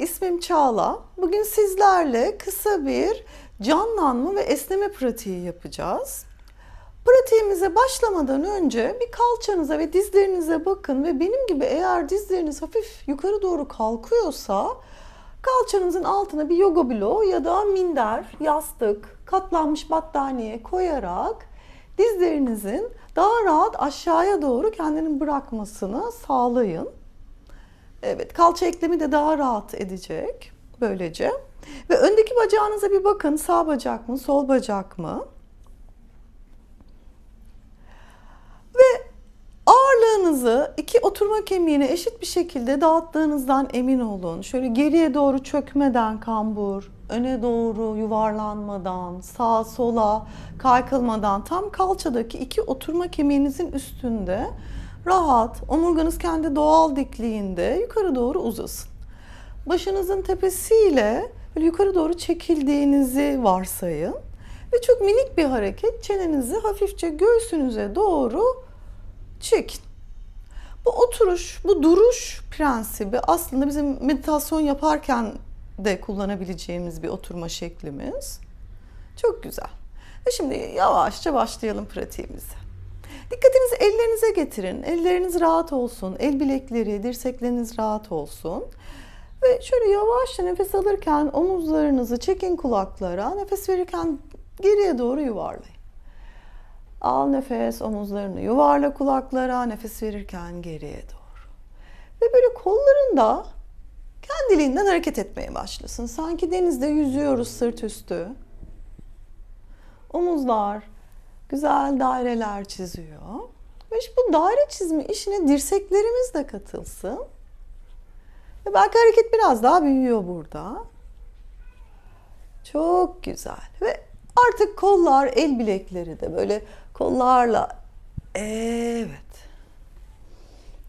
ismim Çağla. Bugün sizlerle kısa bir canlanma ve esneme pratiği yapacağız. Pratiğimize başlamadan önce bir kalçanıza ve dizlerinize bakın ve benim gibi eğer dizleriniz hafif yukarı doğru kalkıyorsa kalçanızın altına bir yoga bloğu ya da minder, yastık, katlanmış battaniye koyarak dizlerinizin daha rahat aşağıya doğru kendini bırakmasını sağlayın. Evet, kalça eklemi de daha rahat edecek böylece. Ve öndeki bacağınıza bir bakın. Sağ bacak mı, sol bacak mı? Ve ağırlığınızı iki oturma kemiğine eşit bir şekilde dağıttığınızdan emin olun. Şöyle geriye doğru çökmeden kambur, öne doğru yuvarlanmadan, sağa sola kaykılmadan tam kalçadaki iki oturma kemiğinizin üstünde rahat, omurganız kendi doğal dikliğinde yukarı doğru uzasın. Başınızın tepesiyle böyle yukarı doğru çekildiğinizi varsayın. Ve çok minik bir hareket çenenizi hafifçe göğsünüze doğru çekin. Bu oturuş, bu duruş prensibi aslında bizim meditasyon yaparken de kullanabileceğimiz bir oturma şeklimiz. Çok güzel. Ve şimdi yavaşça başlayalım pratiğimize. Dikkatinizi ellerinize getirin. Elleriniz rahat olsun. El bilekleri, dirsekleriniz rahat olsun. Ve şöyle yavaşça nefes alırken omuzlarınızı çekin kulaklara. Nefes verirken geriye doğru yuvarlayın. Al nefes, omuzlarını yuvarla kulaklara, nefes verirken geriye doğru. Ve böyle kolların da kendiliğinden hareket etmeye başlasın. Sanki denizde yüzüyoruz sırt üstü. Omuzlar güzel daireler çiziyor. Ve işte bu daire çizme işine dirseklerimiz de katılsın. Ve belki hareket biraz daha büyüyor burada. Çok güzel. Ve artık kollar, el bilekleri de böyle kollarla evet.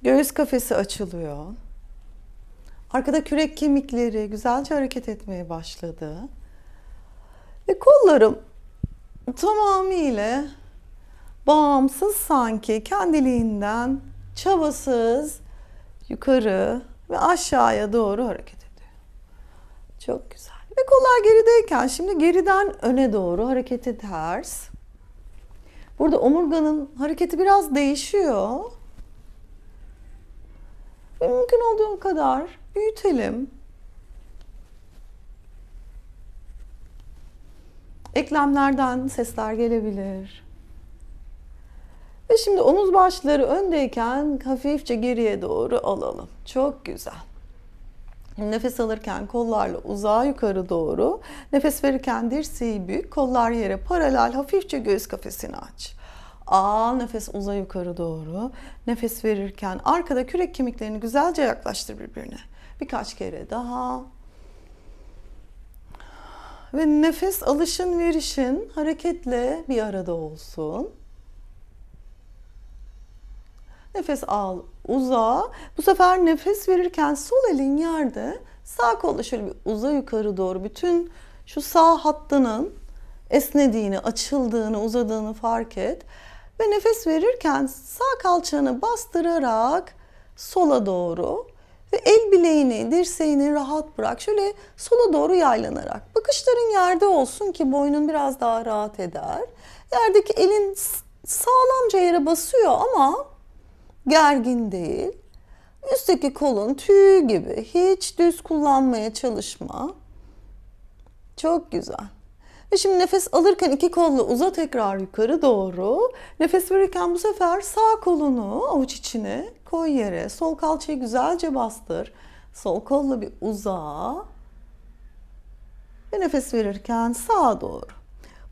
Göğüs kafesi açılıyor. Arkada kürek kemikleri güzelce hareket etmeye başladı. Ve kollarım tamamıyla bağımsız sanki kendiliğinden çabasız yukarı ve aşağıya doğru hareket ediyor. Çok güzel. Ve kollar gerideyken şimdi geriden öne doğru hareketi ters. Burada omurganın hareketi biraz değişiyor. Ve mümkün olduğum kadar büyütelim. Eklemlerden sesler gelebilir. Ve şimdi omuz başları öndeyken hafifçe geriye doğru alalım. Çok güzel. Nefes alırken kollarla uzağa yukarı doğru. Nefes verirken dirseği büyük, kollar yere paralel hafifçe göğüs kafesini aç. Al nefes uza yukarı doğru. Nefes verirken arkada kürek kemiklerini güzelce yaklaştır birbirine. Birkaç kere daha. Ve nefes alışın verişin hareketle bir arada olsun. Nefes al, uza. Bu sefer nefes verirken sol elin yerde, sağ kolda şöyle bir uza yukarı doğru. Bütün şu sağ hattının esnediğini, açıldığını, uzadığını fark et. Ve nefes verirken sağ kalçanı bastırarak sola doğru ve el bileğini, dirseğini rahat bırak. Şöyle sola doğru yaylanarak. Bakışların yerde olsun ki boynun biraz daha rahat eder. Yerdeki elin sağlamca yere basıyor ama gergin değil. Üstteki kolun tüy gibi hiç düz kullanmaya çalışma. Çok güzel. Ve şimdi nefes alırken iki kolla uza tekrar yukarı doğru. Nefes verirken bu sefer sağ kolunu avuç içine koy yere. Sol kalçayı güzelce bastır. Sol kolla bir uza. Ve nefes verirken sağa doğru.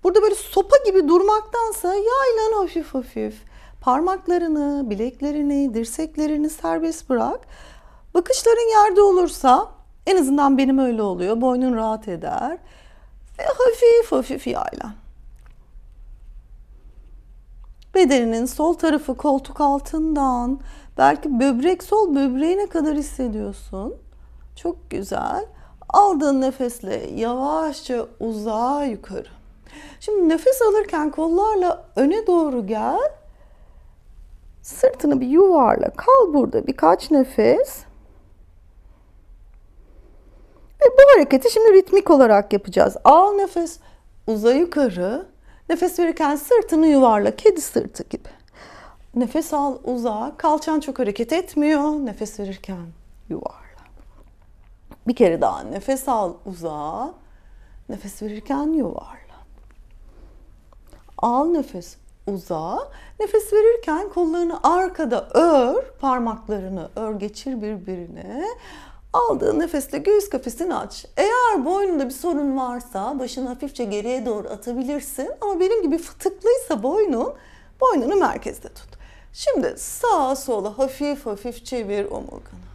Burada böyle sopa gibi durmaktansa yaylan hafif hafif. Parmaklarını, bileklerini, dirseklerini serbest bırak. Bakışların yerde olursa en azından benim öyle oluyor. Boynun rahat eder. Ve hafif hafif yaylan. Bedeninin sol tarafı koltuk altından belki böbrek sol böbreğine kadar hissediyorsun. Çok güzel. Aldığın nefesle yavaşça uzağa yukarı. Şimdi nefes alırken kollarla öne doğru gel. Sırtını bir yuvarla. Kal burada birkaç nefes. Ve bu hareketi şimdi ritmik olarak yapacağız. Al nefes, uza yukarı. Nefes verirken sırtını yuvarla, kedi sırtı gibi. Nefes al, uza. Kalçan çok hareket etmiyor. Nefes verirken yuvarla. Bir kere daha nefes al, uza. Nefes verirken yuvarla. Al nefes, uza. Nefes verirken kollarını arkada ör, parmaklarını ör, geçir birbirine. Aldığın nefesle göğüs kafesini aç. Eğer boynunda bir sorun varsa başını hafifçe geriye doğru atabilirsin. Ama benim gibi fıtıklıysa boynun, boynunu merkezde tut. Şimdi sağa sola hafif hafif çevir omurganı.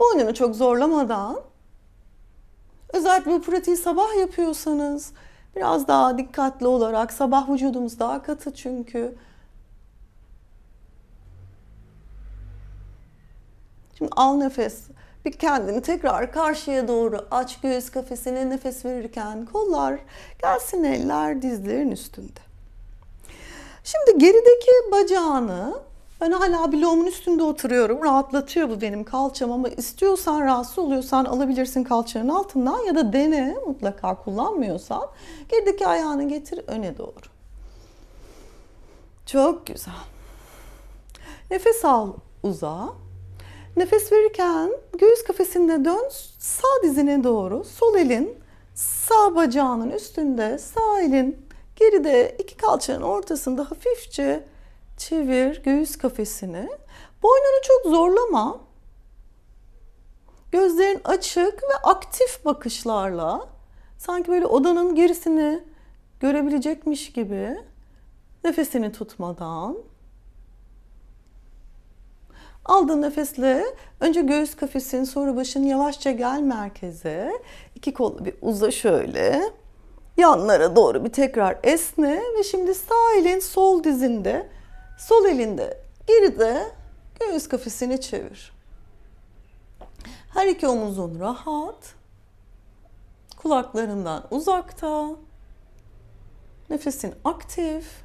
Boynunu çok zorlamadan özellikle bu pratiği sabah yapıyorsanız biraz daha dikkatli olarak sabah vücudumuz daha katı çünkü. Şimdi al nefes. Bir kendini tekrar karşıya doğru aç göğüs kafesine nefes verirken kollar gelsin eller dizlerin üstünde. Şimdi gerideki bacağını ben hala bloğumun üstünde oturuyorum. Rahatlatıyor bu benim kalçam ama istiyorsan rahatsız oluyorsan alabilirsin kalçanın altından ya da dene mutlaka kullanmıyorsan gerideki ayağını getir öne doğru. Çok güzel. Nefes al uza. Nefes verirken göğüs kafesinde dön sağ dizine doğru. Sol elin sağ bacağının üstünde, sağ elin geride iki kalçanın ortasında hafifçe çevir göğüs kafesini. Boynunu çok zorlama. Gözlerin açık ve aktif bakışlarla sanki böyle odanın gerisini görebilecekmiş gibi nefesini tutmadan Aldığın nefesle önce göğüs kafesin sonra başın yavaşça gel merkeze. İki kolu bir uza şöyle. Yanlara doğru bir tekrar esne ve şimdi sağ elin sol dizinde, sol elinde geride göğüs kafesini çevir. Her iki omuzun rahat. Kulaklarından uzakta. Nefesin aktif.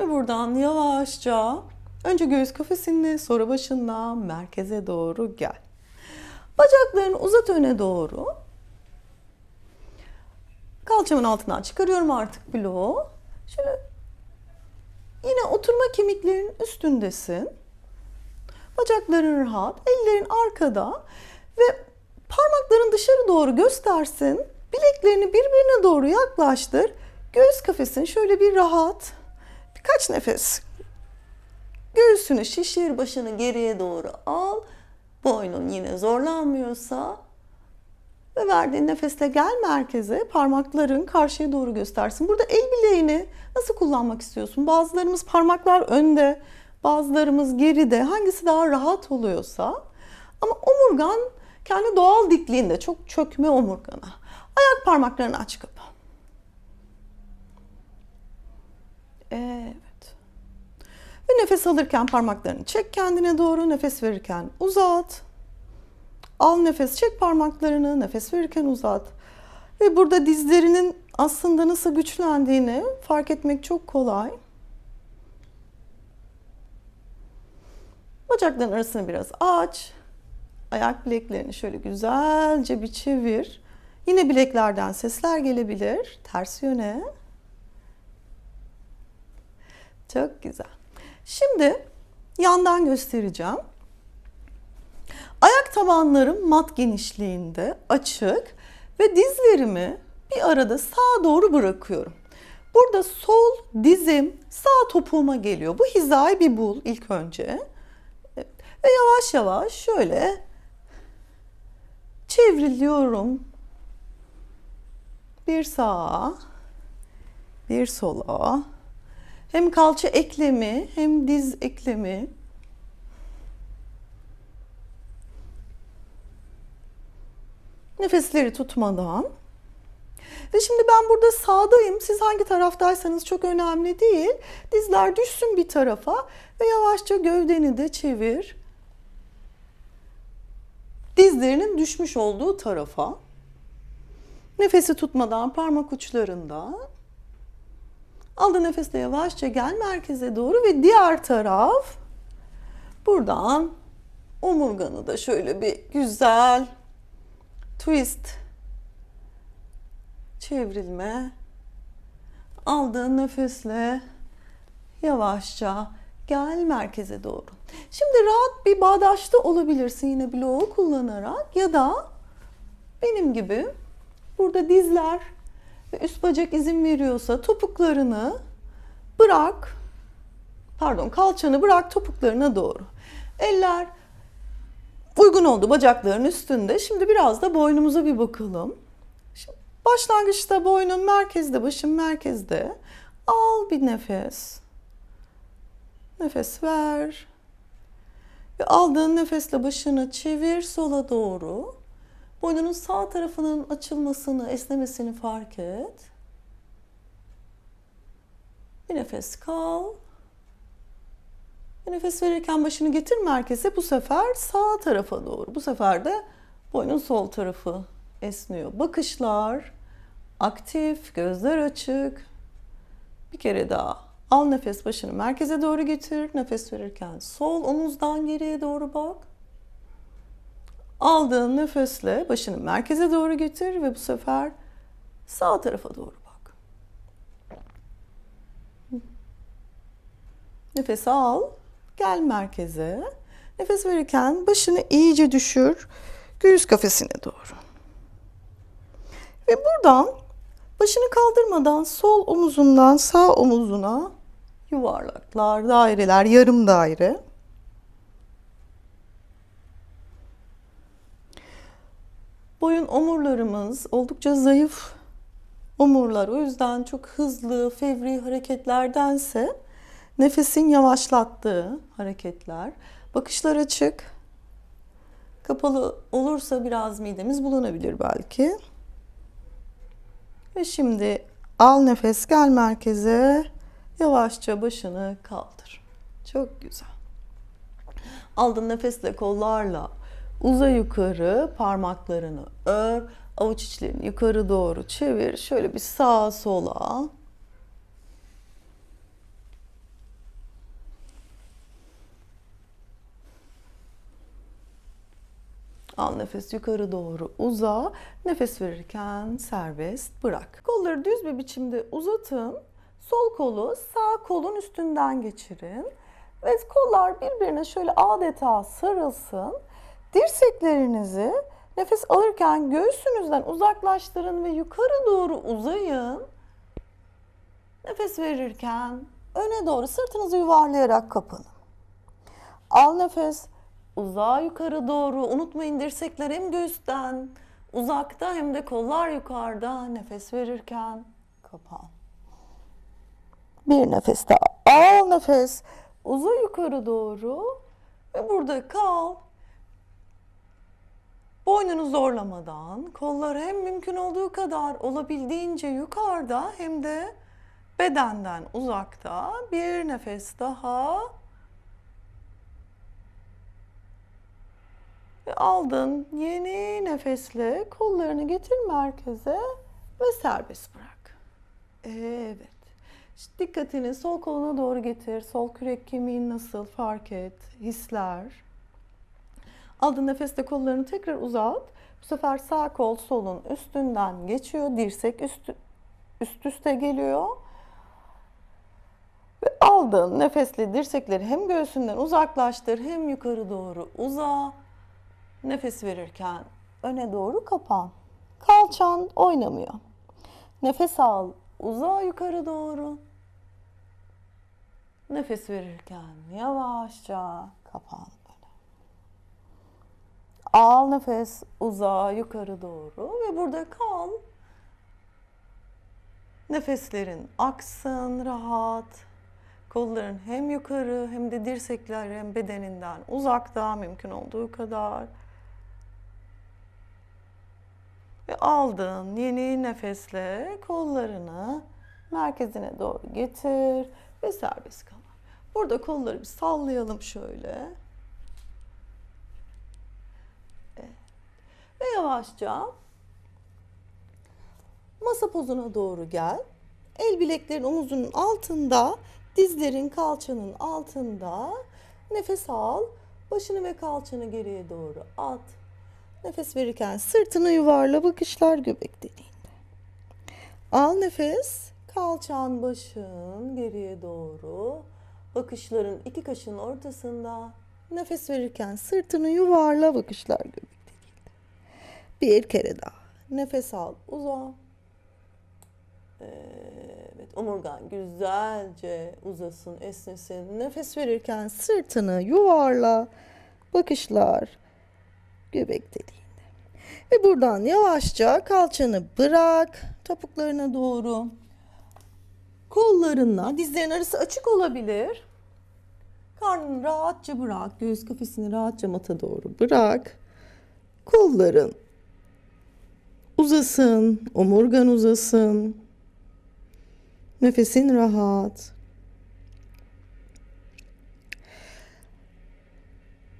Ve buradan yavaşça önce göğüs kafesinde sonra başından merkeze doğru gel. Bacaklarını uzat öne doğru. Kalçamın altından çıkarıyorum artık bloğu. Şöyle yine oturma kemiklerinin üstündesin. Bacakların rahat, ellerin arkada ve parmakların dışarı doğru göstersin. Bileklerini birbirine doğru yaklaştır. Göğüs kafesini şöyle bir rahat. Birkaç nefes. Göğsünü şişir, başını geriye doğru al. Boynun yine zorlanmıyorsa ve verdiğin nefesle gel merkeze. Parmakların karşıya doğru göstersin. Burada el bileğini nasıl kullanmak istiyorsun? Bazılarımız parmaklar önde, bazılarımız geride. Hangisi daha rahat oluyorsa. Ama omurgan kendi doğal dikliğinde çok çökme omurgana. Ayak parmaklarını aç kapa. Evet. Ve nefes alırken parmaklarını çek kendine doğru. Nefes verirken uzat. Al nefes, çek parmaklarını. Nefes verirken uzat. Ve burada dizlerinin aslında nasıl güçlendiğini fark etmek çok kolay. Bacakların arasını biraz aç. Ayak bileklerini şöyle güzelce bir çevir. Yine bileklerden sesler gelebilir. Ters yöne. Çok güzel. Şimdi yandan göstereceğim. Ayak tabanlarım mat genişliğinde açık ve dizlerimi bir arada sağa doğru bırakıyorum. Burada sol dizim sağ topuğuma geliyor. Bu hizayı bir bul ilk önce. Ve yavaş yavaş şöyle çevriliyorum. Bir sağa, bir sola. Hem kalça eklemi hem diz eklemi. Nefesleri tutmadan. Ve şimdi ben burada sağdayım. Siz hangi taraftaysanız çok önemli değil. Dizler düşsün bir tarafa ve yavaşça gövdeni de çevir. Dizlerinin düşmüş olduğu tarafa. Nefesi tutmadan parmak uçlarında Aldığın nefesle yavaşça gel merkeze doğru ve diğer taraf buradan omurganı da şöyle bir güzel twist çevrilme. Aldığın nefesle yavaşça gel merkeze doğru. Şimdi rahat bir bağdaşta olabilirsin yine bloğu kullanarak ya da benim gibi burada dizler ve üst bacak izin veriyorsa topuklarını bırak. Pardon, kalçanı bırak topuklarına doğru. Eller uygun oldu bacakların üstünde. Şimdi biraz da boynumuza bir bakalım. Şimdi başlangıçta boynun merkezde, başın merkezde. Al bir nefes. Nefes ver. Ve aldığın nefesle başını çevir sola doğru. Boynunun sağ tarafının açılmasını, esnemesini fark et. Bir nefes kal. Bir nefes verirken başını getir merkeze. Bu sefer sağ tarafa doğru. Bu sefer de boynun sol tarafı esniyor. Bakışlar aktif, gözler açık. Bir kere daha. Al nefes başını merkeze doğru getir. Nefes verirken sol omuzdan geriye doğru bak. Aldığın nefesle başını merkeze doğru getir ve bu sefer sağ tarafa doğru bak. Nefes al, gel merkeze. Nefes verirken başını iyice düşür göğüs kafesine doğru. Ve buradan başını kaldırmadan sol omuzundan sağ omuzuna yuvarlaklar, daireler, yarım daire. Boyun omurlarımız oldukça zayıf omurlar. O yüzden çok hızlı, fevri hareketlerdense nefesin yavaşlattığı hareketler. Bakışlar açık. Kapalı olursa biraz midemiz bulanabilir belki. Ve şimdi al nefes gel merkeze. Yavaşça başını kaldır. Çok güzel. Aldın nefesle kollarla uza yukarı parmaklarını ör. Avuç içlerini yukarı doğru çevir. Şöyle bir sağa sola. Al nefes yukarı doğru uza. Nefes verirken serbest bırak. Kolları düz bir biçimde uzatın. Sol kolu sağ kolun üstünden geçirin. Ve kollar birbirine şöyle adeta sarılsın. Dirseklerinizi nefes alırken göğsünüzden uzaklaştırın ve yukarı doğru uzayın. Nefes verirken öne doğru sırtınızı yuvarlayarak kapanın. Al nefes uzağa yukarı doğru. Unutmayın dirsekler hem göğüsten uzakta hem de kollar yukarıda. Nefes verirken kapan. Bir nefes daha. Al nefes. Uza yukarı doğru. Ve burada kal. Boynunu zorlamadan kollar hem mümkün olduğu kadar olabildiğince yukarıda hem de bedenden uzakta. Bir nefes daha. Ve aldın yeni nefesle kollarını getir merkeze ve serbest bırak. Evet. İşte dikkatini sol koluna doğru getir. Sol kürek kemiğin nasıl fark et. Hisler. Aldın nefeste kollarını tekrar uzat. Bu sefer sağ kol solun üstünden geçiyor. Dirsek üst, üst üste geliyor. Ve aldın nefesle dirsekleri hem göğsünden uzaklaştır hem yukarı doğru uza. Nefes verirken öne doğru kapan. Kalçan oynamıyor. Nefes al, uza yukarı doğru. Nefes verirken yavaşça kapan. Al nefes, uza yukarı doğru ve burada kal. Nefeslerin aksın rahat. Kolların hem yukarı hem de dirsekler hem bedeninden uzakta mümkün olduğu kadar. Ve aldığın yeni nefesle kollarını merkezine doğru getir ve serbest kal. Burada kolları bir sallayalım şöyle. Ve yavaşça masa pozuna doğru gel. El bileklerin omuzunun altında, dizlerin kalçanın altında. Nefes al. Başını ve kalçanı geriye doğru at. Nefes verirken sırtını yuvarla bakışlar göbek deliğinde. Al nefes. Kalçan başın geriye doğru. Bakışların iki kaşın ortasında. Nefes verirken sırtını yuvarla bakışlar göbek. Bir kere daha. Nefes al. Uza. Evet, omurgan güzelce uzasın, esnesin. Nefes verirken sırtını yuvarla. Bakışlar göbek deliğinde. Ve buradan yavaşça kalçanı bırak topuklarına doğru. Kollarınla dizlerin arası açık olabilir. Karnını rahatça bırak. Göğüs kafesini rahatça mata doğru bırak. Kolların uzasın, omurgan uzasın. Nefesin rahat.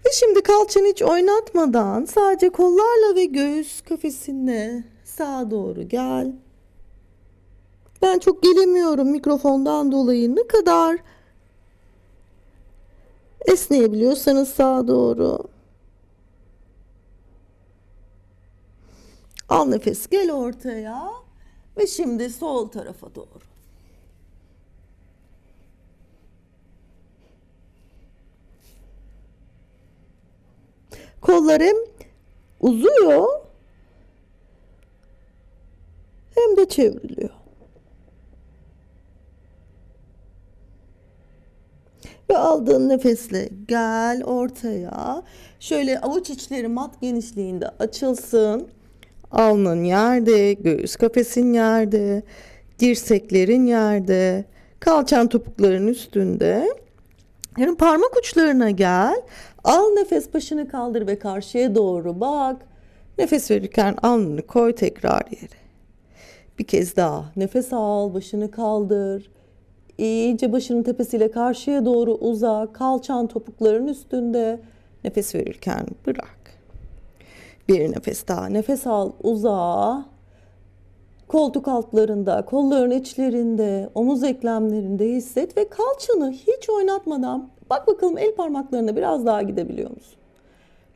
Ve şimdi kalçanı hiç oynatmadan sadece kollarla ve göğüs kafesinle sağa doğru gel. Ben çok gelemiyorum mikrofondan dolayı. Ne kadar esneyebiliyorsanız sağa doğru. Al nefes gel ortaya ve şimdi sol tarafa doğru. Kollarım uzuyor hem de çevriliyor. Ve aldığın nefesle gel ortaya. Şöyle avuç içleri mat genişliğinde açılsın. Alnın yerde, göğüs kafesin yerde, dirseklerin yerde, kalçan topukların üstünde. Yarın parmak uçlarına gel. Al nefes başını kaldır ve karşıya doğru bak. Nefes verirken alnını koy tekrar yere. Bir kez daha nefes al, başını kaldır. İyice başının tepesiyle karşıya doğru uza. Kalçan topukların üstünde. Nefes verirken bırak. Bir nefes daha. Nefes al, uza. Koltuk altlarında, kolların içlerinde, omuz eklemlerinde hisset ve kalçanı hiç oynatmadan bak bakalım el parmaklarına biraz daha gidebiliyor musun?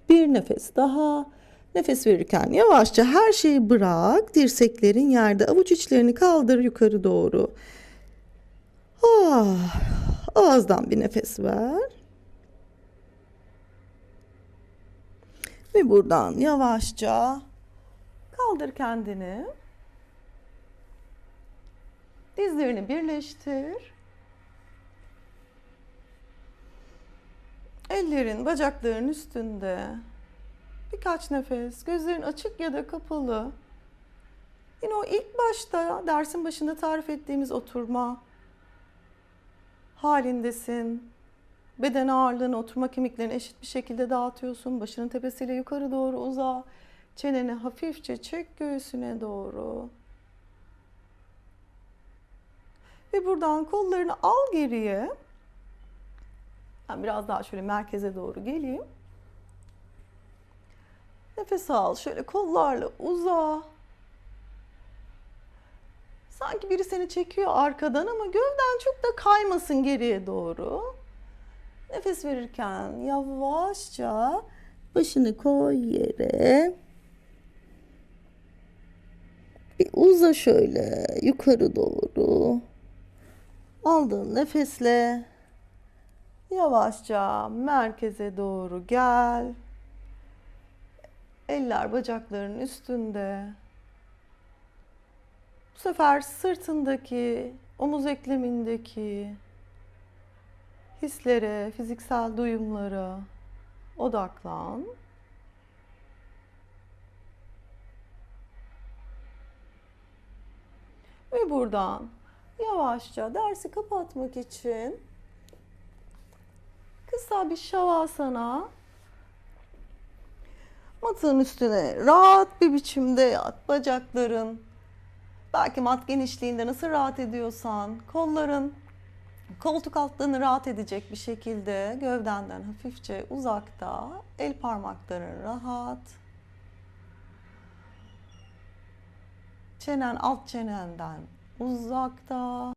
Bir nefes daha. Nefes verirken yavaşça her şeyi bırak. Dirseklerin yerde, avuç içlerini kaldır yukarı doğru. Ah, ağızdan bir nefes ver. Ve buradan yavaşça kaldır kendini. Dizlerini birleştir. Ellerin bacakların üstünde. Birkaç nefes. Gözlerin açık ya da kapalı. Yine o ilk başta dersin başında tarif ettiğimiz oturma halindesin. Beden ağırlığını, oturma kemiklerini eşit bir şekilde dağıtıyorsun. Başının tepesiyle yukarı doğru uza. Çeneni hafifçe çek göğsüne doğru. Ve buradan kollarını al geriye. Ben biraz daha şöyle merkeze doğru geleyim. Nefes al. Şöyle kollarla uza. Sanki biri seni çekiyor arkadan ama gövden çok da kaymasın geriye doğru. Nefes verirken yavaşça başını koy yere. Bir uza şöyle yukarı doğru. Aldığın nefesle yavaşça merkeze doğru gel. Eller bacakların üstünde. Bu sefer sırtındaki, omuz eklemindeki hislere, fiziksel duyumlara odaklan. Ve buradan yavaşça dersi kapatmak için kısa bir şavasana matın üstüne rahat bir biçimde yat. Bacakların belki mat genişliğinde nasıl rahat ediyorsan kolların koltuk altlarını rahat edecek bir şekilde gövdenden hafifçe uzakta el parmakların rahat. Çenen alt çenenden uzakta